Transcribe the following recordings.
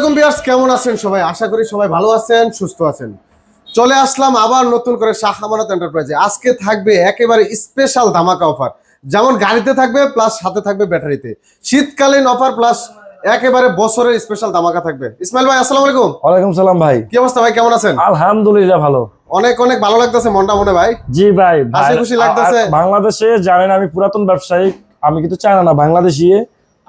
আলাইকুম বিয়ার্স কেমন আছেন সবাই? আশা করি সবাই ভালো আছেন সুস্থ আছেন। চলে আসলাম আবার নতুন করে শাহ আমানত এন্টারপ্রাইজে আজকে থাকবে একেবারে স্পেশাল ধামাকা অফার যেমন গাড়িতে থাকবে প্লাস সাথে থাকবে ব্যাটারিতে। শীতকালীন অফার প্লাস একেবারে বছরের স্পেশাল ধামাকা থাকবে। ইসমাইল ভাই আসসালামু আলাইকুম। ওয়ালাইকুম সালাম ভাই। কি অবস্থা ভাই কেমন আছেন? আলহামদুলিল্লাহ ভালো। অনেক অনেক ভালো লাগতেছে মনটা মনে ভাই? জি ভাই হাসি খুশি লাগতেছে? বাংলাদেশে জানেন আমি পুরাতন ব্যবসায়ী আমি কিন্তু চায়না না বাংলাদেশি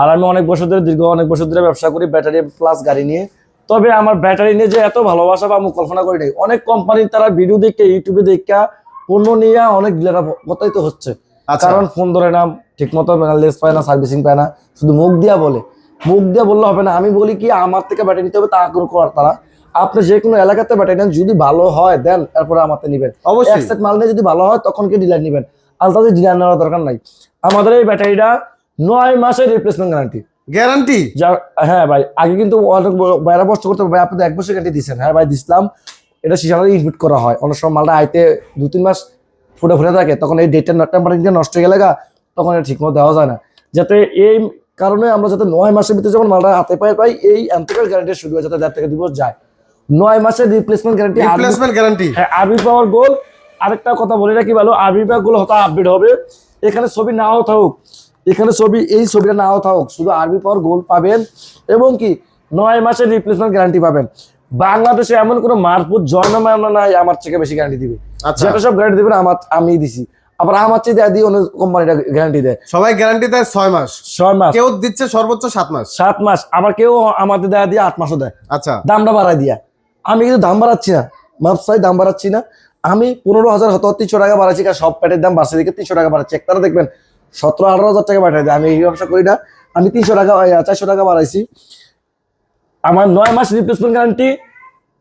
আর আমি অনেক বছর ধরে দীর্ঘ অনেক বছর ধরে ব্যবসা করি ব্যাটারি প্লাস গাড়ি নিয়ে। তবে আমার ব্যাটারি নিয়ে যে এত ভালোবাসা বা আমি কল্পনা করি নাই। অনেক কোম্পানি তারা ভিডিও দেখে ইউটিউবে দেখা পণ্য নিয়ে অনেক ডিলাররা প্রতারিত হচ্ছে। আচ্ছা। কারণ ফোন ধরে না ঠিক মতো লেস পায় না সার্ভিসিং পায় না শুধু মুখ দিয়া বলে। মুখ দিয়া বললে হবে না। আমি বলি কি আমার থেকে ব্যাটারি নিতে হবে তা আগ্রহ করার তারা। আপনি যে কোনো এলাকাতে ব্যাটারি নেন যদি ভালো হয় দেন তারপরে আমার থেকে নিবেন। অবশ্যই। মাল নিয়ে যদি ভালো হয় তখন কি ডিলার নিবেন? আলতাতে ডিলার নেওয়ার দরকার নাই। আমাদের এই ব্যাটারিটা নয় মাসের রিপ্লেসমেন্ট গ্যারান্টি গ্যারান্টি যা হ্যাঁ ভাই আগে কিন্তু অনেক বাইরে বস্ত করতে ভাই আপনি এক বছর গ্যারান্টি দিচ্ছেন হ্যাঁ ভাই দিছিলাম। এটা সিসাটা ইনভিট করা হয়। অনেক সময় মালটা আইতে দু তিন মাস ফুটে ফুটে থাকে। তখন এই ডেটটা টেম্পারেচার নষ্ট হয়ে গেলে গা, তখন এটা ঠিকমতো দেওয়া যায় না। যাতে এই কারণে আমরা যাতে নয় মাসের ভিতরে যখন মালটা হাতে পাই পাই এই অ্যান্থিক্যাল গ্যারান্টি শুরু হয় যাতে দেড় থেকে দিবস যায়। নয় মাসের রিপ্লেসমেন্ট গ্যারান্টি রিপ্লেসমেন্ট গ্যারান্টি হ্যাঁ আবির পাওয়ার গোল আরেকটা কথা বলে রাখি ভালো? আবির পাওয়ার গোল হয়তো আপডেট হবে। এখানে ছবি নাও থাকুক। এখানে ছবি এই ছবিটা নাও থাকুক। শুধু আরবি পাওয়ার গোল পাবেন এবং কি নয় মাসের রিপ্লেসমেন্ট গ্যারান্টি পাবেন। বাংলাদেশে এমন কোনো মারপুত জন্মানো নাই আমার থেকে বেশি গ্যারান্টি দিবে। আচ্ছা। যেটা সব গ্যারান্টি দিবেন আমার আমি দিছি। আবার আমার চেয়ে দেয় দিয়ে অন্য কোম্পানিটা গ্যারান্টি দেয়। সবাই গ্যারান্টি দেয় ছয় মাস। ছয় মাস। কেউ দিচ্ছে সর্বোচ্চ সাত মাস। সাত মাস। আবার কেউ আমাদের দেয়া দিয়ে আট মাসও দেয়। আচ্ছা। দামটা বাড়াই দিয়া। আমি কিন্তু দাম বাড়াচ্ছি না। মাপসাই দাম বাড়াচ্ছি না। আমি পনেরো হাজার হতো তিনশো টাকা বাড়াচ্ছি কারণ সব প্যাটের দাম বাড়ছে দিকে তিনশো টাকা বাড়াচ্ছি। একটারা দেখবেন সতেরো আঠারো হাজার টাকা বাড়াই দেয়। আমি এই ব্যবসা করি না। আমি তিনশো টাকা চারশো টাকা বাড়াইছি। আমার নয় মাস রিপ্লেসমেন্ট গ্যারান্টি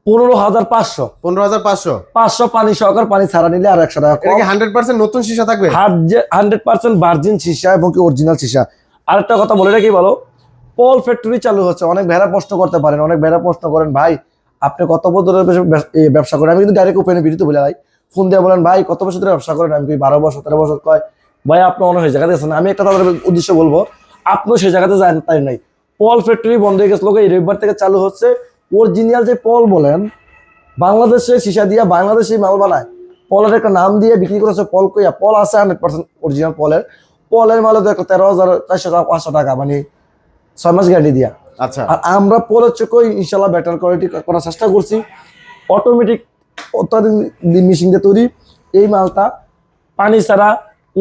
পনেরো হাজার পাঁচশো। পনেরো হাজার পাঁচশো? পাঁচশো পানি সহকার পানি ছাড়া নিলে আর একশো টাকা হান্ড্রেড পার্সেন্ট নতুন সীসা থাকবে? হান্ড্রেড পার্সেন্ট ভার্জিন সীসা এবং কি অরিজিনাল সীসা। আরেকটা কথা বলে রাখি বলো পল ফ্যাক্টরি চালু হচ্ছে। অনেক ভেড়া প্রশ্ন করতে পারেন অনেক ভেড়া প্রশ্ন করেন ভাই আপনি কত বছর ব্যবসা করেন? আমি কিন্তু ডাইরেক্ট ওপেনে ভিডিওতে বলে ভাই ফোন দিয়ে বলেন ভাই কত বছর ধরে ব্যবসা করেন? আমি বারো বছর তেরো বছর কয়? ভাই আপনি অনেক সেই জায়গাতে আছেন আমি একটা তাদের উদ্দেশ্য বলব আপনিও সেই জায়গাতে যান তাই নাই? পল ফ্যাক্টরি বন্ধ হয়ে গেছিল এই রবিবার থেকে চালু হচ্ছে। অরিজিনাল যে পল বলেন বাংলাদেশে সীসা দিয়া বাংলাদেশে মাল বানায়। পলের একটা নাম দিয়ে বিক্রি করেছে পল কইয়া পল আছে হান্ড্রেড পার্সেন্ট অরিজিনাল পলের। পলের মালে তো একটা তেরো হাজার চারশো টাকা পাঁচশো টাকা মানে ছয় মাস গ্যারান্টি দিয়া। আচ্ছা। আর আমরা পলের চোখে ইনশাল্লাহ বেটার কোয়ালিটি করার চেষ্টা করছি। অটোমেটিক অত্যাধিক মেশিন দিয়ে তৈরি। এই মালটা পানি ছাড়া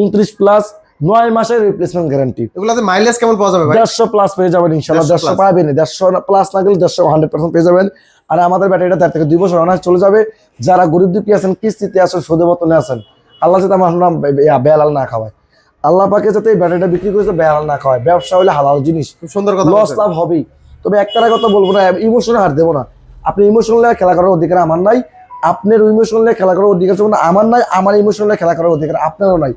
উনত্রিশ প্লাস নয় মাসের রিপ্লেসমেন্ট গ্যারান্টি এগুলাতে মাইলেজ কেমন পাওয়া যাবে দেড়শো প্লাস পেয়ে যাবেন ইনশাল্লাহ দেড়শো। পাবেন দেড়শো প্লাস না গেলে দেড়শো হান্ড্রেড পার্সেন্ট পেয়ে যাবেন। আর আমাদের ব্যাটারিটা তার থেকে দুই বছর অনার্স চলে যাবে। যারা গরিব দুঃখী আছেন কিস্তিতে আছেন সুদে মতনে আছেন আল্লাহ যাতে আমার নাম বেহাল না খাওয়ায়। আল্লাহ পাকে যাতে এই ব্যাটারিটা বিক্রি করেছে বেহাল না খাওয়ায়। ব্যবসা হলে হালাল জিনিস। খুব সুন্দর কথা লস লাভ হবেই। তবে একটা কথা বলব না ইমোশনে হার দেবো না। আপনি ইমোশনাল খেলা করার অধিকার আমার নাই। আপনার ইমোশনাল খেলা করার অধিকার আমার নাই আমার ইমোশনাল খেলা করার অধিকার আপনারও নাই।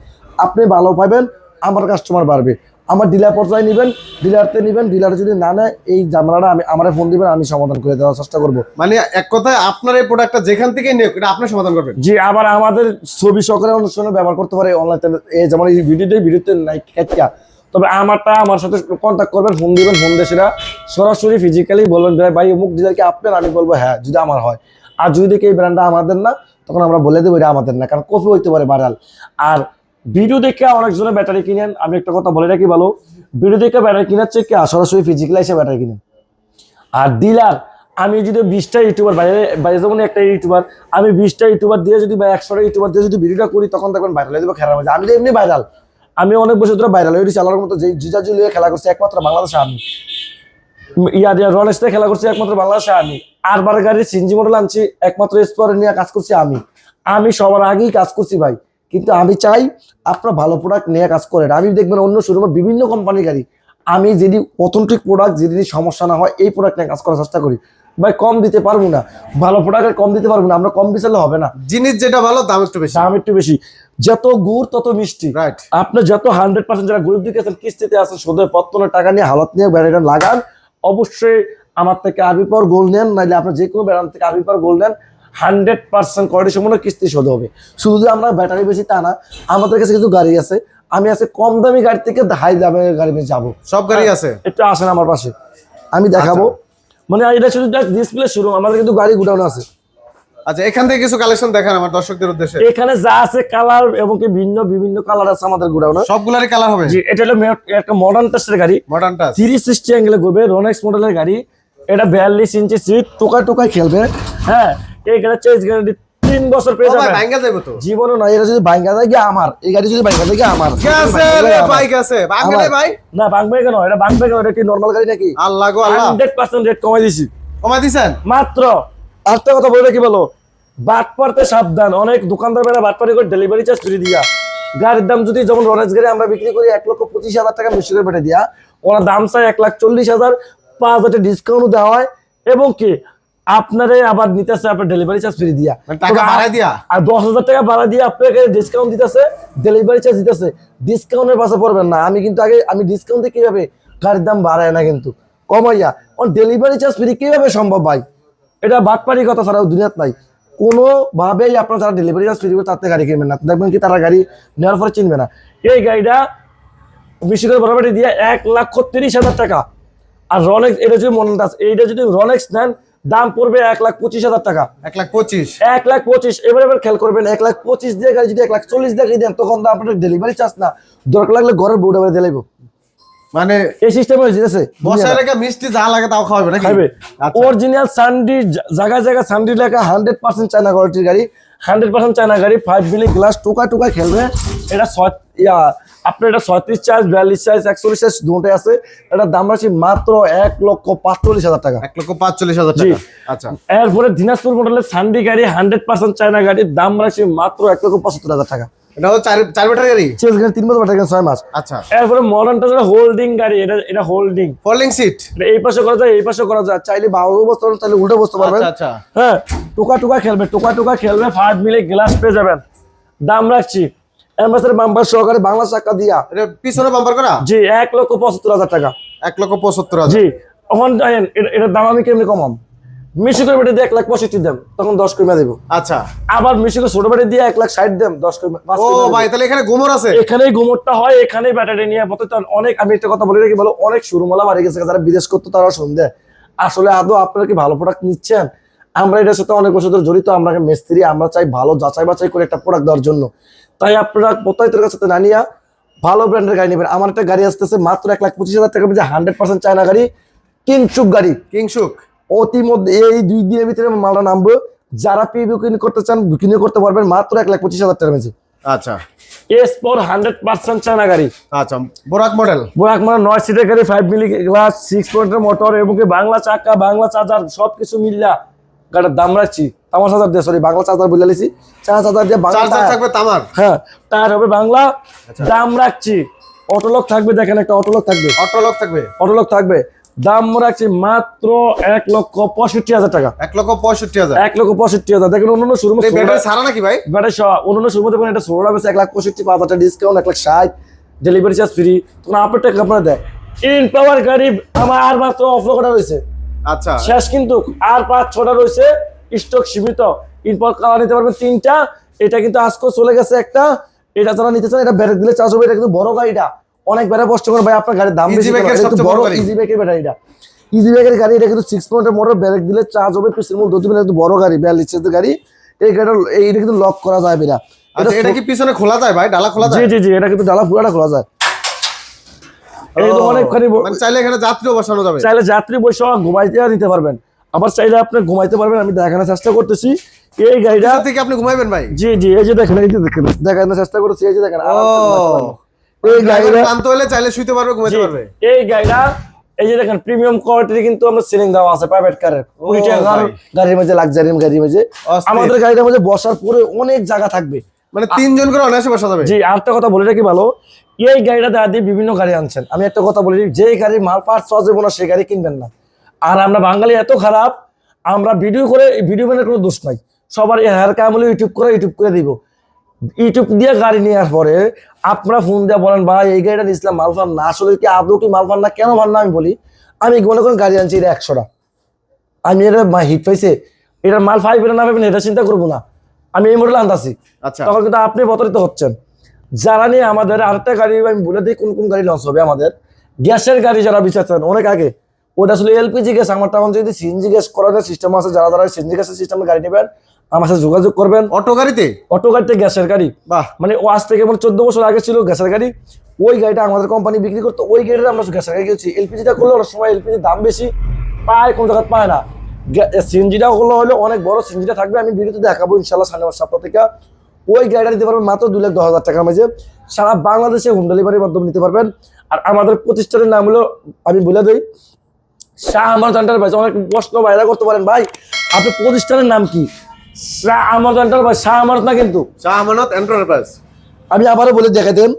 আপনি ভালো পাবেন আমার কাস্টমার বাড়বে। আমার ডিলার পর্যায়ে নেবেন ডিলারতে নেবেন ডিলার যদি না নেয় এই জামলাটা আমি আমার ফোন দিবেন আমি সমাধান করে দেওয়ার চেষ্টা করব। মানে এক কথায় আপনার এই প্রোডাক্টটা যেখান থেকে নিয়ে এটা আপনি সমাধান করবেন? জি আবার আমাদের ছবি সহকারে অনুষ্ঠানে ব্যবহার করতে পারে অনলাইন এই যেমন এই ভিডিওতে ভিডিওতে নাই কাটিয়া তবে আমারটা আমার সাথে কন্ট্যাক্ট করবেন ফোন দিবেন ফোন দেশেরা সরাসরি ফিজিক্যালি বলবেন ভাই অমুক ডিলারকে আপনার আমি বলব হ্যাঁ যদি আমার হয়। আর যদি দেখি এই ব্র্যান্ডটা আমাদের না তখন আমরা বলে দেবো এটা আমাদের না। কারণ কফি হইতে পারে ভাইরাল। আর ভিডিও দেখে অনেকজনের ব্যাটারি কিনেন। আমি একটা কথা বলে রাখি ভালো, ভিডিও দেখে ব্যাটারি কিনার চেয়ে সরাসরি ফিজিক্যালি এসে ব্যাটারি কিনেন আর ডিলার আমি যদি বিশটা ইউটিউবার বাইরে বাইরে যেমন একটা ইউটিউবার আমি বিশটা ইউটিউবার দিয়ে যদি বা একশোটা ইউটিউবার দিয়ে যদি ভিডিওটা করি, তখন দেখবেন ভাইরাল হয়ে যাবে খেলা হয়ে আমি এমনি ভাইরাল আমি অনেক বছর ধরে ভাইরাল হয়ে চালার মতো যে জিজা জুলিয়ে খেলা করছি, একমাত্র বাংলাদেশে আমি। ইয়ার ইয়ার রনেস্টে খেলা করছি, একমাত্র বাংলাদেশে আমি। আর বার গাড়ির সিনজি মডেল আনছি, একমাত্র স্পোয়ার নিয়ে কাজ করছি আমি। আমি সবার আগেই কাজ করছি ভাই। কিন্তু আমি চাই আপনার ভালো প্রোডাক্ট নিয়ে কাজ করেন। আমি দেখবেন অন্য শোরুমে বিভিন্ন কোম্পানির গাড়ি। আমি যদি অথেন্টিক প্রোডাক্ট যদি সমস্যা না হয় এই প্রোডাক্ট নিয়ে কাজ করার চেষ্টা করি। ভাই কম দিতে পারব না। ভালো প্রোডাক্ট কম দিতে পারব না। আমরা কম বিচারলে হবে না। জিনিস যেটা ভালো দাম একটু বেশি। দাম একটু বেশি। যত গুড় তত মিষ্টি। রাইট আপনি যত হান্ড্রেড পার্সেন্ট যারা গরিব দিকে আছেন কিস্তিতে আছেন সুদের পত্তনের টাকা নিয়ে হালত নিয়ে ব্যাটারিটা লাগান অবশ্যই আমার থেকে আরবি পর গোল নেন নাহলে আপনার যে কোনো ব্যাটারি থেকে আরবি পর গোল নেন। হান্ড্রেড পার্সেন্ট কোয়ালিটি সম্পূর্ণ কিস্তি শোধ হবে। শুধু যে আমরা ব্যাটারি বেশি তা না আমাদের কাছে কিছু গাড়ি আছে আমি আছে কম দামি গাড়ি থেকে হাই দামের গাড়ি নিয়ে যাব। সব গাড়ি আছে? একটু আসেন আমার পাশে। আমি দেখাবো। মানে এটা শুধু ডিসপ্লে শুরু আমাদের কিন্তু গাড়ি গুডাউন আছে। আচ্ছা এখান থেকে কিছু কালেকশন দেখান আমার দর্শকদের উদ্দেশ্যে। এখানে যা আছে কালার এবং কি ভিন্ন বিভিন্ন কালার আছে আমাদের গুডাউনে। সবগুলারই কালার হবে? জি এটা হলো একটা মডার্ন টেস্টের গাড়ি। মডার্ন টাচ তিরিশ সিক্সটি অ্যাঙ্গেলে ঘুরবে রোনেক্স মডেলের গাড়ি। এটা বিয়াল্লিশ ইঞ্চি সিট টোকা টোকায় খেলবে। হ্যাঁ এই গাড়ি চেঞ্জ গ্যারান্টি তিন বছর পেয়ে যাবে ভাঙ্গা যাবে তো। জীবনও না এটা যদি বাইঙ্গা যায় গিয়ে আমার। এই গাড়ি যদি বাইঙ্গা যায় গিয়ে আমার। গেছে রে বাইক আছে ভাঙ্গা নাই ভাই। না ভাঙবে কেন? এটা ভাঙবে কেন? এটা কি নর্মাল গাড়ি নাকি? আল্লাহ গো আল্লাহ। হান্ড্রেড পার্সেন্ট রেট কমাই দিছি। কমাই দিছেন? মাত্র। আরেকটা কথা বলে কি বলো? বাট সাবধান। অনেক দোকানদার বেড়া করে ডেলিভারি চার্জ ফ্রি দিয়া। গাড়ির দাম যদি যেমন রনেজ গাড়ি আমরা বিক্রি করি এক লক্ষ পঁচিশ হাজার টাকা বেশি করে বেটে দিয়া। ওনার দাম চাই এক লাখ চল্লিশ হাজার। পাঁচ হাজার ডিসকাউন্ট দেওয়া হয়। এবং কি? আপনারে আবার নিতেছে আপনার ডেলিভারি চার্জ ফ্রি দিয়া। মানে টাকা বাড়াই দিয়া? আর দশ হাজার টাকা ভাড়া দিয়ে আপনাকে ডিসকাউন্ট দিতেছে ডেলিভারি চার্জ দিতেছে। ডিসকাউন্টের পাশে পড়বেন না। আমি কিন্তু আগে আমি ডিসকাউন্টে কীভাবে গাড়ির দাম বাড়ায় না কিন্তু। কমাইয়া অন ডেলিভারি চার্জ ফ্রি কীভাবে সম্ভব ভাই? এটা বাটপারি কথা ছাড়াও দুনিয়াত নাই। কোনোভাবেই আপনার যারা ডেলিভারি চার্জ ফ্রি করবে তাতে গাড়ি কিনবেন না। দেখবেন কি তারা গাড়ি নেওয়ার পরে চিনবে না। এই গাড়িটা বেশি করে দিয়ে এক লক্ষ তিরিশ হাজার টাকা। আর রনেক্স এটা যদি মনে আছে এইটা যদি রনেক্স নেন দাম পড়বে এক লাখ পঁচিশ হাজার টাকা। এক লাখ পঁচিশ। এক লাখ পঁচিশ এবার এবার খেয়াল করবেন এক লাখ পঁচিশ দিয়ে গাড়ি যদি এক লাখ চল্লিশ দিয়ে দেন তখন তো আপনার ডেলিভারি চার্জ না। দরকার লাগলে ঘরের বউটা বাড়ি দিলাইব মানে এই সিস্টেম হয়েছে ঠিক আছে? বসায় রেখে মিষ্টি যা লাগে তাও খাওয়াবে না আচ্ছা। অরিজিনাল সানডি জায়গায় জায়গায় সানডি লেখা হান্ড্রেড পার্সেন্ট চায়না কোয়ালিটির গাড়ি। হান্ড্রেড পার্সেন্ট চায়না গাড়ি ফাইভ মিলি গ্লাস টোকা টোকা খেলবে। এটা ইয়া আপনার এটা ছয়ত্রিশ চার্জ বিয়াল্লিশ চার্জ একচল্লিশ চার্জ দুটোই আছে। এটার দাম রাখছি মাত্র এক লক্ষ পাঁচচল্লিশ হাজার টাকা। এক লক্ষ পাঁচচল্লিশ হাজার। টাকা। আচ্ছা। এরপরে দিনাজপুর মডেলের সান্ডি গাড়ি হান্ড্রেড পার্সেন্ট চায়না গাড়ির দাম রাখছি মাত্র এক লক্ষ পঁচাত্তর হাজার টাকা। এটা হচ্ছে চার চার ব্যাটারি গাড়ি? গাড়ি তিন বছর পাঠাবেন ছয় মাস আচ্ছা। এরপরে মডার্নটা যেটা হোল্ডিং গাড়ি এটা এটা হোল্ডিং ফোল্ডিং সিট এই পাশে করা যায় এই পাশে করা যায়। চাইলে বারো বসতে চাইলে উল্টো বসতে পারবেন আচ্ছা আচ্ছা। হ্যাঁ টুকা টুকা খেলবে টুকা টুকা খেলবে ফাইভ মিলে গ্লাস পেয়ে যাবেন। দাম রাখছি। অ্যাম্বাসেডার বাম্পার সহকারে বাংলা চাকা দিয়া। এটা পিছনে বাম্পার করা? জি এক লক্ষ পঁচাত্তর হাজার টাকা। এক লক্ষ পঁচাত্তর হাজার। জি এখন এটা- এটার দাম আমি কেমনি কমাম? মিশি করে বেটে দিয়ে এক লাখ পঁয়ষট্টি দেন তখন দশ কমে দেবো। আচ্ছা। আবার মিশি করে ছোট বেটে দিয়ে এক লাখ ষাট দেন দশ কমে ও ভাই তাহলে এখানে গোমর আছে? এখানেই গোমরটা হয় এখানেই ব্যাটারি নিয়ে পথে অনেক আমি একটা কথা বলে রাখি বলো? অনেক সুরমালা বাড়ি গেছে যারা বিদেশ করতো তারা সন্ধে আসলে আদৌ আপনারা কি ভালো প্রোডাক্ট নিচ্ছেন? আমরা এটার সাথে অনেক বছর ধরে জড়িত আমরা মিস্ত্রি আমরা চাই ভালো যাচাই বাছাই করে একটা প্রোডাক্ট দেওয়ার জন্য। তাই আপনারা প্রত্যেকের কাছে না নিয়ে ভালো ব্র্যান্ডের গাড়ি নেবেন। আমার একটা গাড়ি আসতেছে মাত্র এক লাখ পঁচিশ হাজার টাকা হান্ড্রেড পার্সেন্ট চায়না গাড়ি কিংসুক গাড়ি। কিংশুক অতিমধ্যে এই দুই দিনের ভিতরে মালটা নামবো। যারা পি বুকিং করতে চান বুকিং করতে পারবেন মাত্র এক লাখ পঁচিশ হাজার টাকা মেঝে আচ্ছা। S four hundred percent China গাড়ি। আচ্ছা বোরাক মডেল বোরাক মানে নয় সিটের গাড়ি ফাইভ মিলি গ্লাস সিক্স পয়েন্টের মোটর এবং বাংলা চাকা বাংলা চার্জার সব কিছু মিললা গাড়ির দাম রাখছি। আমার চার্জার দিয়ে সরি বাংলা চার্জার বলে লিছি চার চার্জার দিয়ে বাংলা চার্জার থাকবে তামার? হ্যাঁ টায়ার হবে বাংলা। দাম রাখছি। অটোলক থাকবে দেখেন একটা অটোলক থাকবে। অটোলক থাকবে? অটোলক থাকবে। দাম রাখছি মাত্র এক লক্ষ পঁয়ষট্টি হাজার টাকা। এক লক্ষ পঁয়ষট্টি হাজার। এক লক্ষ পঁয়ষট্টি হাজার। দেখেন অন্যান্য শোরুম ব্যাটারি ছাড়া নাকি ভাই? ব্যাটারি অন্যান্য শোরুমে দেখবেন এটা ষোলো বেশি এক লাখ পঁয়ষট্টি পাঁচ হাজার ডিসকাউন্ট এক লাখ ষাট। ডেলিভারি চার্জ ফ্রি তখন আপনার টাকা আপনার দেয় ইন পাওয়ার গাড়ি আমার আর মাত্র অফলো করা রয়েছে। আচ্ছা। শেষ কিন্তু আর পাঁচ ছটা রয়েছে। স্টক সীমিত। ইন পাওয়ার কালার নিতে পারবেন তিনটা। এটা কিন্তু আজকেও চলে গেছে একটা। এটা যারা নিতে চান এটা ব্যাটারি দিলে চার্জ হবে। এটা কিন্তু বড় গাড়িটা। অনেক ব্যাটা কষ্ট করে ভাই আপনার গাড়ির দাম বেশি সবচেয়ে বড় বড়। ইজি বাইকের ব্যাটারিটা ইজি বাইকের গাড়ি এটা কিন্তু সিক্স পয়েন্টের মোটর ব্যারেক দিলে চার্জ হবে পিসের মূল দুই কিন্তু বড় গাড়ি বিয়াল্লিশ গাড়ি। এই গাড়িটা এইটা কিন্তু লক করা যাবে না আচ্ছা এটা কি পিছনে খোলা যায় ভাই? ডালা খোলা যায়? জি জি জি এটা কিন্তু ডালা পুরাটা খোলা যায়। মানে চাইলে এখানে যাত্রীও বসানো যাবে। চাইলে যাত্রী বসে ঘুমাইতে নিতে পারবেন। আবার চাইলে আপনি ঘুমাইতে পারবেন আমি দেখানোর চেষ্টা করতেছি। এই গাড়িটা থেকে আপনি ঘুমাইবেন ভাই? জি জি এই যে দেখেন এই যে দেখেন দেখানোর চেষ্টা করতেছি এই যে দেখেন ও আরামসে ঘুমাইতে পারবেন। এই গাড়িটা ক্লান্ত হলে চাইলে শুইতে পারবে ঘুমাইতে পারবে। এই গাড়িটা এই যে দেখেন প্রিমিয়াম কোয়ালিটি কিন্তু আমরা সিলিং দেওয়া আছে প্রাইভেট কারের কুড়ি গাড়ির মধ্যে লাক্সারি গাড়ির মধ্যে। আমাদের গাড়িটার মধ্যে বসার পরে অনেক জায়গা থাকবে। মানে তিনজন করে অনায়াসে বসা যাবে। জি আরেকটা কথা বলে রাখি ভালো। এই গাড়িটা দিয়ে বিভিন্ন গাড়ি আনছেন। আমি একটা কথা বলি যে গাড়ির মাল পার্ট সহজ হবে না সেই গাড়ি কিনবেন না। আর আমরা বাঙালি এত খারাপ আমরা ভিডিও করে ভিডিও বানার কোনো দোষ নাই। সবার হেয়ার কামলে ইউটিউব করে ইউটিউব করে দিব। ইউটিউব দিয়ে গাড়ি নেওয়ার পরে আপনারা ফোন দিয়ে বলেন ভাই এই গাড়িটা নিয়েছিলাম মালফান না। আসলে কি আদৌ কি মালফান না কেন ভান না আমি বলি আমি মনে করেন গাড়ি আনছি এটা একশোটা আমি এটা হিট পাইছে এটার মাল ফাইভ এটা না পাবেন এটা চিন্তা করব না। আমি এই মডেল আনতাছি। আচ্ছা। তখন কিন্তু আপনি প্রতারিত হচ্ছেন। যারা নিয়ে আমাদের আরেকটা গাড়ি আমি বলে দিই কোন কোন গাড়ি লঞ্চ হবে আমাদের। গ্যাসের গাড়ি যারা বিচারছেন অনেক আগে ওটা আসলে এলপিজি গ্যাস আমার তখন যদি সিএনজি গ্যাস করার সিস্টেম আছে যারা যারা সিএনজি গ্যাসের সিস্টেমে গাড়ি নেবেন আমার সাথে যোগাযোগ করবেন। অটো গাড়িতে? অটো গাড়িতে গ্যাসের গাড়ি। বাহ। মানে ও আজ থেকে মানে চোদ্দ বছর আগে ছিল গ্যাসের গাড়ি। ওই গাড়িটা আমাদের কোম্পানি বিক্রি করতো ওই গাড়িটা আমরা গ্যাসের গাড়ি কিনছি। এলপিজিটা করলে অনেক সময় এলপিজির দাম বেশি পায় কোনো জায়গায় পায় না। সিএনজিটা হলো হলে অনেক বড় সিএনজিটা থাকবে আমি ভিডিওতে দেখাবো ইনশাল্লাহ সামনে সপ্তাহ থেকে। ওই গাড়িটা নিতে পারবেন মাত্র দুই লাখ দশ হাজার টাকার মাঝে। সারা বাংলাদেশে হোম ডেলিভারির মাধ্যমে নিতে পারবেন। আর আমাদের প্রতিষ্ঠানের নাম হলো আমি বলে দিই শাহ আমার এন্টারপ্রাইজ অনেক প্রশ্ন বাইরে করতে পারেন। ভাই আপনার প্রতিষ্ঠানের নাম কি? শাহ আমার এন্টারপ্রাইজ শাহ আমার না কিন্তু? শাহ আমানত এন্টারপ্রাইজ আমি আবারও বলে দেখে দেন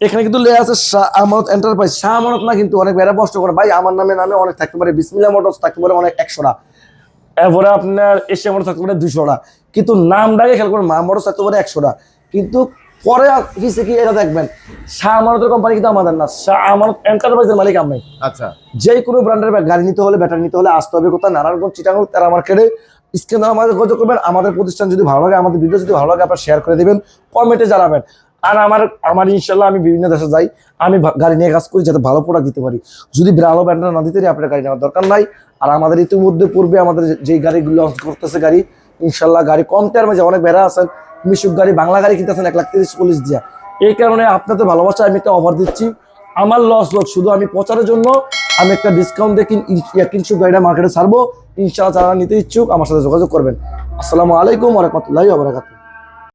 এখানে কিন্তু লেখা আছে শাহ আমানত এন্টারপ্রাইজ শাহ আমানত না কিন্তু অনেক বেড়া প্রশ্ন করে ভাই আমার নামে নামে অনেক থাকতে পারে বিসমিল্লা মোটরস থাকতে পারে অনেক একশোটা এরপরে আপনার এশিয়া মোটরস থাকতে পারে দুশোটা কিন্তু নামটাকে খেয়াল করে মা মোটরস থাকতে পারে একশোটা কিন্তু পরে পিছিয়ে কি এটা দেখবেন শাহ আমানতের কোম্পানি কিন্তু আমাদের না শাহ আমানত এন্টারপ্রাইজের মালিক আমি। আচ্ছা। যে কোনো ব্র্যান্ডের গাড়ি নিতে হলে ব্যাটারি নিতে হলে আসতে হবে কোথায়? নারায়ণগঞ্জ চিটাঙ্গ তারা মার্কেটে। স্ক্রিনে আমাদের যোগাযোগ করবেন, আমাদের প্রতিষ্ঠান যদি ভালো লাগে, আমাদের ভিডিও যদি ভালো লাগে, আপনারা শেয়ার করে দেবেন কমেন্টে জানাবেন। আর আমার আমার ইনশাল্লাহ আমি বিভিন্ন দেশে যাই, আমি গাড়ি নিয়ে কাজ করি যাতে ভালো প্রোডাক্ট দিতে পারি। যদি ভালো ব্র্যান্ডের না দিতে পারি, আপনার গাড়ি নেওয়ার দরকার নাই। আর আমাদের ইতিমধ্যে পূর্বে আমাদের যে- গাড়িগুলো লঞ্চ করতেছে গাড়ি ইনশাল্লাহ গাড়ি কম তেয়ার মাঝে অনেক বেড়া আছেন, মিশুক গাড়ি, বাংলা গাড়ি কিনতেছেন এক লাখ তিরিশ চল্লিশ দিয়া। এই কারণে আপনাদের ভালোবাসা আমি একটা অফার দিচ্ছি। আমার লস লোক শুধু আমি প্রচারের জন্য আমি একটা ডিসকাউন্ট দিয়ে কিন- ইন- গাড়িটা মার্কেটে ছাড়বো। ইনশাআল্লাহ যারা নিতে ইচ্ছুক আমার সাথে যোগাযোগ করবেন। আসসালামু আলাইকুম রহমতুল্লাহি ওবরাকাতুহ